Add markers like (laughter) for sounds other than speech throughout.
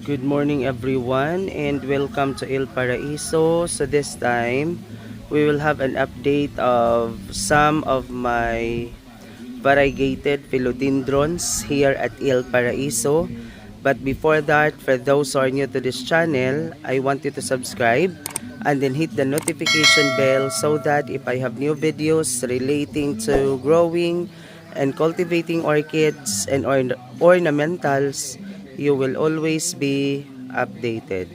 Good morning everyone and welcome to El Paraiso. So this time, we will have an update of some of my variegated philodendrons here at El Paraiso. But before that, for those who are new to this channel, I want you to subscribe and then hit the notification bell so that if I have new videos relating to growing and cultivating orchids and orn- ornamentals, you will always be updated.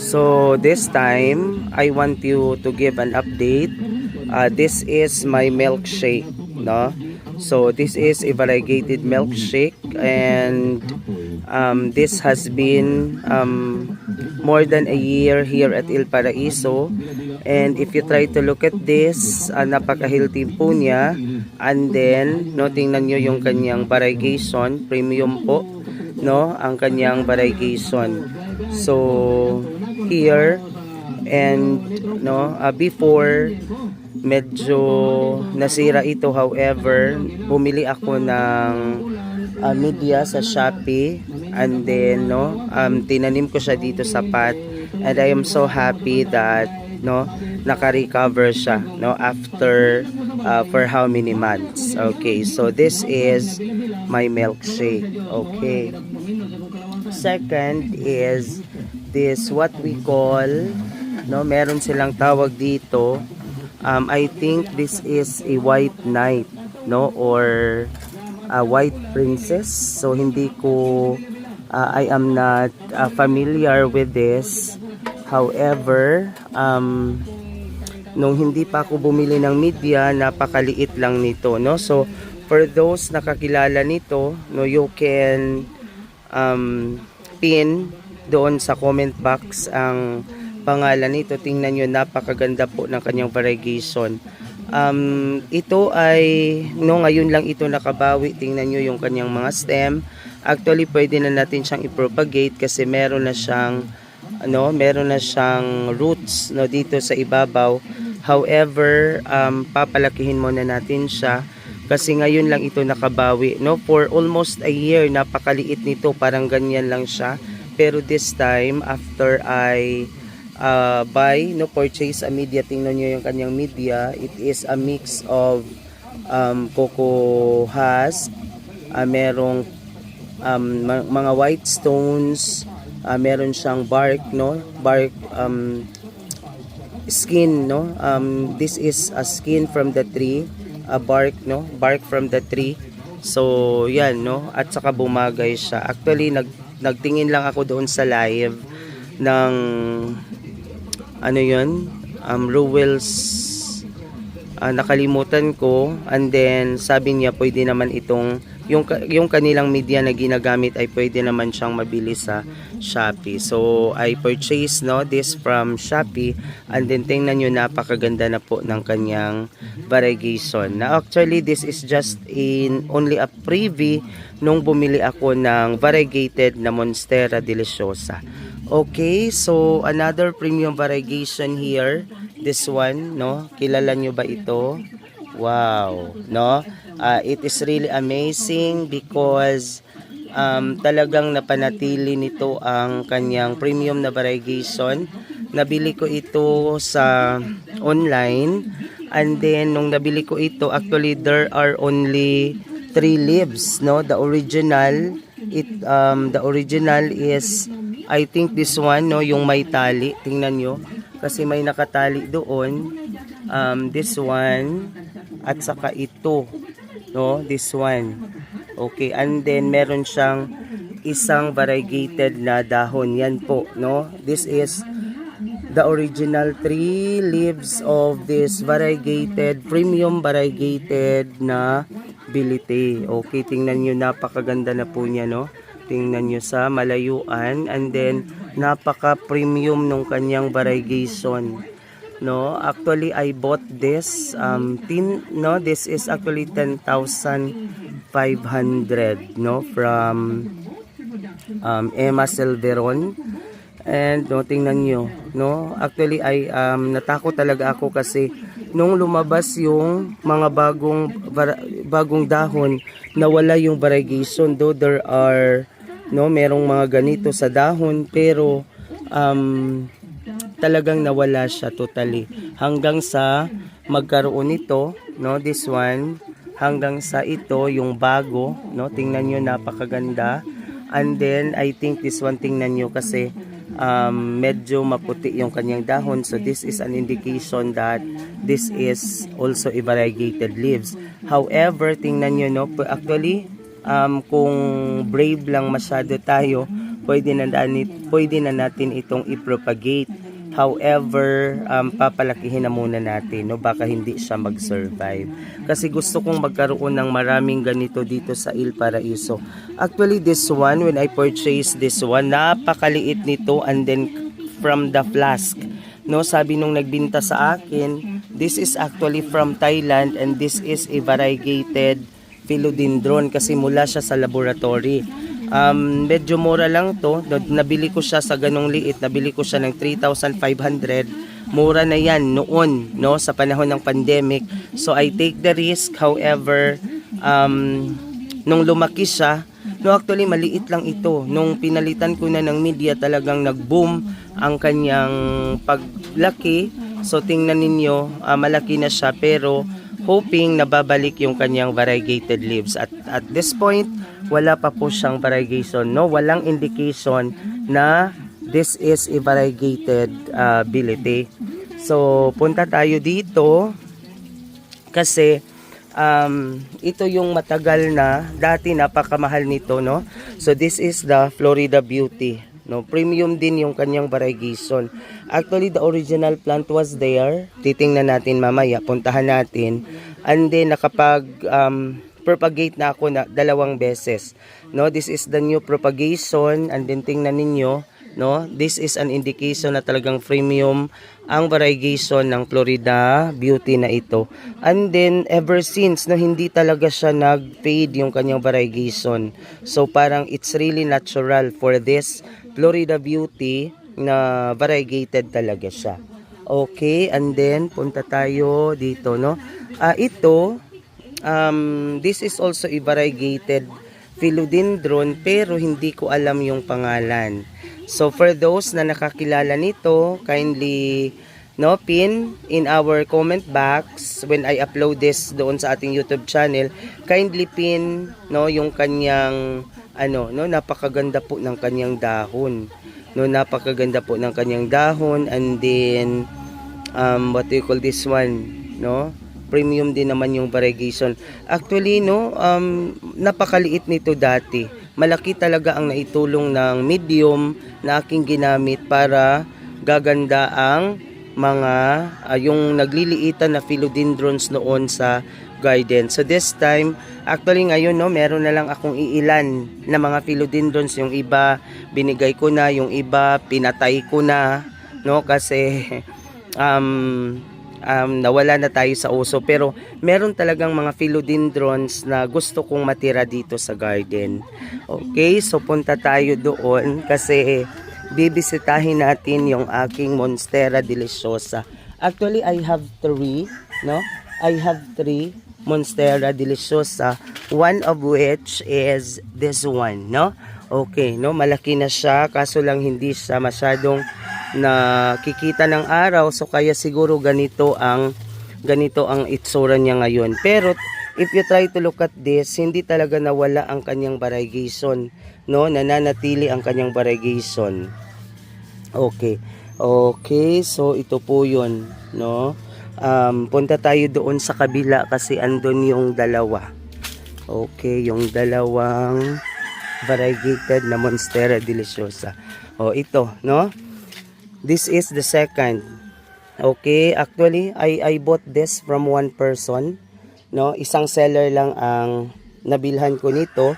So this time, I want you to give an update. Uh, this is my milkshake, no? So this is a variegated milkshake and um, this has been um, more than a year here at El Paraiso. And if you try to look at this, uh, napaka-healthy po niya. And then, no, tingnan nyo yung kanyang variegation, premium po, no, ang kanyang variegation. So, here, and, no, uh, before, medyo nasira ito however bumili ako ng uh, media sa Shopee and then no um tinanim ko siya dito sa pot and I am so happy that no naka-recover siya no after uh, for how many months okay so this is my milkshake okay second is this what we call no meron silang tawag dito um, I think this is a white knight, no? Or a white princess. So, hindi ko, uh, I am not uh, familiar with this. However, um, nung hindi pa ako bumili ng media, napakaliit lang nito, no? So, for those nakakilala nito, no, you can um, pin doon sa comment box ang pangalan nito. Tingnan nyo, napakaganda po ng kanyang variegation. Um, ito ay, no, ngayon lang ito nakabawi. Tingnan nyo yung kanyang mga stem. Actually, pwede na natin siyang i-propagate kasi meron na siyang, ano, meron na siyang roots, no, dito sa ibabaw. However, um, papalakihin muna natin siya kasi ngayon lang ito nakabawi, no? For almost a year, napakaliit nito, parang ganyan lang siya. Pero this time, after I uh, buy, no, purchase a media. Tingnan nyo yung kanyang media. It is a mix of um, cocoa husk, uh, merong um, mga white stones, uh, meron siyang bark, no, bark um, skin, no. Um, this is a skin from the tree, a bark, no, bark from the tree. So, yan, no, at saka bumagay siya. Actually, nag, nagtingin lang ako doon sa live ng ano yun, um, Ruwels, ah, nakalimutan ko, and then sabi niya pwede naman itong, yung, yung kanilang media na ginagamit ay pwede naman siyang mabili sa Shopee. So, I purchased no, this from Shopee, and then tingnan nyo, napakaganda na po ng kanyang variegation. Na actually, this is just in only a preview nung bumili ako ng variegated na Monstera Deliciosa. Okay, so another premium variegation here. This one, no? Kilala nyo ba ito? Wow, no? Uh, it is really amazing because um, talagang napanatili nito ang kanyang premium na variegation. Nabili ko ito sa online and then nung nabili ko ito, actually there are only three leaves, no? The original, it um, the original is I think this one, no, yung may tali. Tingnan nyo. Kasi may nakatali doon. Um, this one. At saka ito. No, this one. Okay, and then meron siyang isang variegated na dahon. Yan po, no. This is the original three leaves of this variegated, premium variegated na bilite. Okay, tingnan nyo, napakaganda na po niya, no. Tingnan nyo sa malayuan and then napaka-premium nung kanyang variegation. No, actually I bought this um tin no, this is actually 10,500 no from um Emma Silveron And no, tingnan nyo, no? Actually ay um, natakot talaga ako kasi nung lumabas yung mga bagong bagong dahon, nawala yung variegation though there are no, merong mga ganito sa dahon pero um, talagang nawala siya totally hanggang sa magkaroon nito, no, this one hanggang sa ito yung bago, no? Tingnan nyo napakaganda. And then I think this one tingnan nyo kasi um, medyo maputi yung kanyang dahon. So this is an indication that this is also variegated leaves. However, tingnan nyo no, actually um, kung brave lang masyado tayo, pwede na, pwede na natin itong i-propagate. However, um, papalakihin na muna natin, no? baka hindi siya mag-survive. Kasi gusto kong magkaroon ng maraming ganito dito sa Il Paraiso. Actually, this one, when I purchased this one, napakaliit nito and then from the flask. No, sabi nung nagbinta sa akin, this is actually from Thailand and this is a variegated philodendron kasi mula siya sa laboratory. Um, medyo mura lang to. Nabili ko siya sa ganong liit. Nabili ko siya ng 3,500. Mura na yan noon, no, sa panahon ng pandemic. So I take the risk. However, um, nung lumaki siya, no, actually maliit lang ito. Nung pinalitan ko na ng media, talagang nag-boom ang kanyang paglaki. So tingnan ninyo, ah, malaki na siya pero hoping na babalik yung kanyang variegated leaves. At at this point, wala pa po siyang variegation, no? Walang indication na this is a variegated uh, ability. So, punta tayo dito kasi um, ito yung matagal na, dati napakamahal nito, no? So, this is the Florida Beauty. No, premium din yung kanyang variegation. Actually, the original plant was there. Titingnan natin mamaya, puntahan natin. And then nakapag um, propagate na ako na dalawang beses. No, this is the new propagation and then tingnan ninyo, no? This is an indication na talagang premium ang variegation ng Florida Beauty na ito. And then ever since no hindi talaga siya nag-fade yung kanyang variegation. So parang it's really natural for this Florida Beauty na variegated talaga siya. Okay, and then punta tayo dito no. Ah ito um, this is also a variegated philodendron pero hindi ko alam yung pangalan. So for those na nakakilala nito, kindly no pin in our comment box when I upload this doon sa ating YouTube channel, kindly pin no yung kanyang ano no napakaganda po ng kanyang dahon. No napakaganda po ng kanyang dahon and then um what do you call this one, no? premium din naman yung variegation. Actually, no, um, napakaliit nito dati. Malaki talaga ang naitulong ng medium na aking ginamit para gaganda ang mga ah, yung nagliliitan na philodendrons noon sa garden. So this time, actually ngayon no, meron na lang akong iilan na mga philodendrons. Yung iba binigay ko na, yung iba pinatay ko na, no, kasi (laughs) um um, nawala na tayo sa uso pero meron talagang mga philodendrons na gusto kong matira dito sa garden. Okay, so punta tayo doon kasi bibisitahin natin yung aking Monstera Deliciosa. Actually, I have three, no? I have three Monstera Deliciosa, one of which is this one, no? Okay, no? Malaki na siya, kaso lang hindi siya masyadong nakikita ng araw, so kaya siguro ganito ang ganito ang itsura niya ngayon. Pero if you try to look at this, hindi talaga nawala ang kanyang variegation, no? Nananatili ang kanyang variegation. Okay. Okay, so ito po 'yun, no? Um, punta tayo doon sa kabila kasi andun yung dalawa. Okay, yung dalawang variegated na Monstera Deliciosa. O ito, no? This is the second. Okay, actually I I bought this from one person, no? Isang seller lang ang nabilhan ko nito.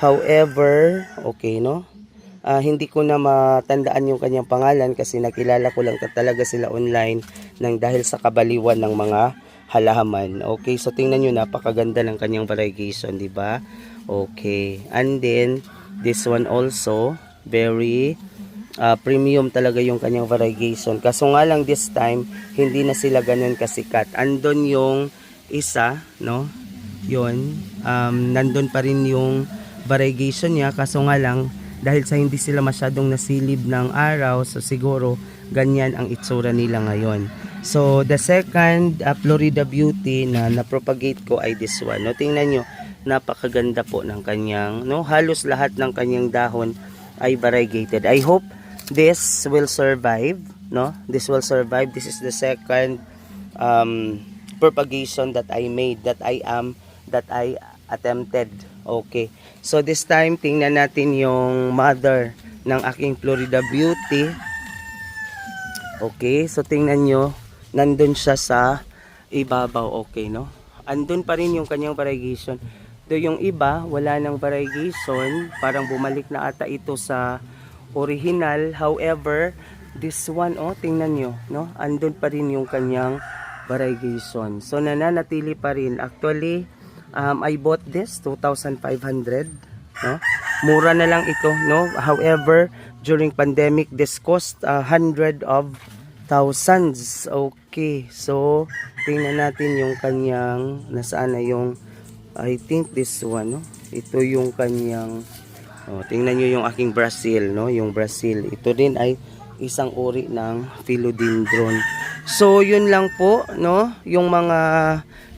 However, okay, no? Ah, hindi ko na matandaan yung kanyang pangalan kasi nakilala ko lang talaga sila online nang dahil sa kabaliwan ng mga halaman. Okay, so tingnan nyo, napakaganda ng kanyang variegation, di ba? Okay, and then this one also very ah, premium talaga yung kanyang variegation. Kaso nga lang this time, hindi na sila ganun kasikat. Andon yung isa, no? Yun. Um, nandun pa rin yung variegation niya. Kaso nga lang, dahil sa hindi sila masyadong nasilib ng araw, so siguro ganyan ang itsura nila ngayon. So, the second uh, Florida Beauty na napropagate ko ay this one. No, tingnan nyo, napakaganda po ng kanyang, no, halos lahat ng kanyang dahon ay variegated. I hope this will survive, no? This will survive. This is the second um, propagation that I made, that I am, that I attempted. Okay. So this time, tingnan natin yung mother ng aking Florida Beauty. Okay, so tingnan nyo, nandun siya sa ibabaw, okay, no? Andun pa rin yung kanyang variegation. Do yung iba, wala nang variegation, parang bumalik na ata ito sa original. However, this one, oh, tingnan nyo, no? Andun pa rin yung kanyang variegation. So, nananatili pa rin. Actually, um, I bought this, 2,500, no? Mura na lang ito, no? However, during pandemic, this cost a hundred of thousands. Okay, so, tingnan natin yung kanyang, nasaan na yung, I think this one, no? Ito yung kanyang, oh, tingnan nyo yung aking Brazil, no? Yung Brazil. Ito din ay isang uri ng philodendron. So, yun lang po, no? Yung mga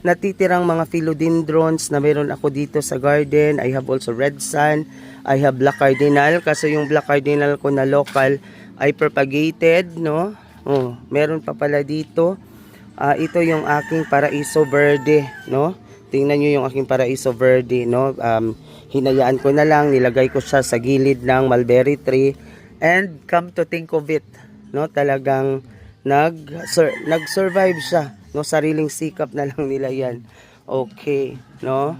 natitirang mga philodendrons na meron ako dito sa garden. I have also red sun. I have black cardinal. Kasi yung black cardinal ko na local ay propagated, no? Oh, meron pa pala dito. Ah, ito yung aking paraiso verde, no? Tingnan nyo yung aking paraiso verde, no? Um, hinayaan ko na lang, nilagay ko siya sa gilid ng mulberry tree. And come to think of it, no? Talagang nag sur, nag-survive siya, no? Sariling sikap na lang nila 'yan. Okay, no?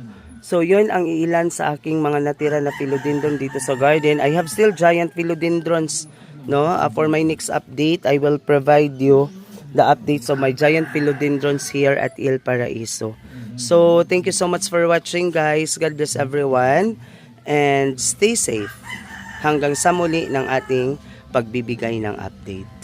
So, yun ang ilan sa aking mga natira na philodendron dito sa garden. I have still giant philodendrons, no? Uh, for my next update, I will provide you the updates of my giant philodendrons here at Il Paraiso. So, thank you so much for watching, guys. God bless everyone. And stay safe. Hanggang sa muli ng ating pagbibigay ng update.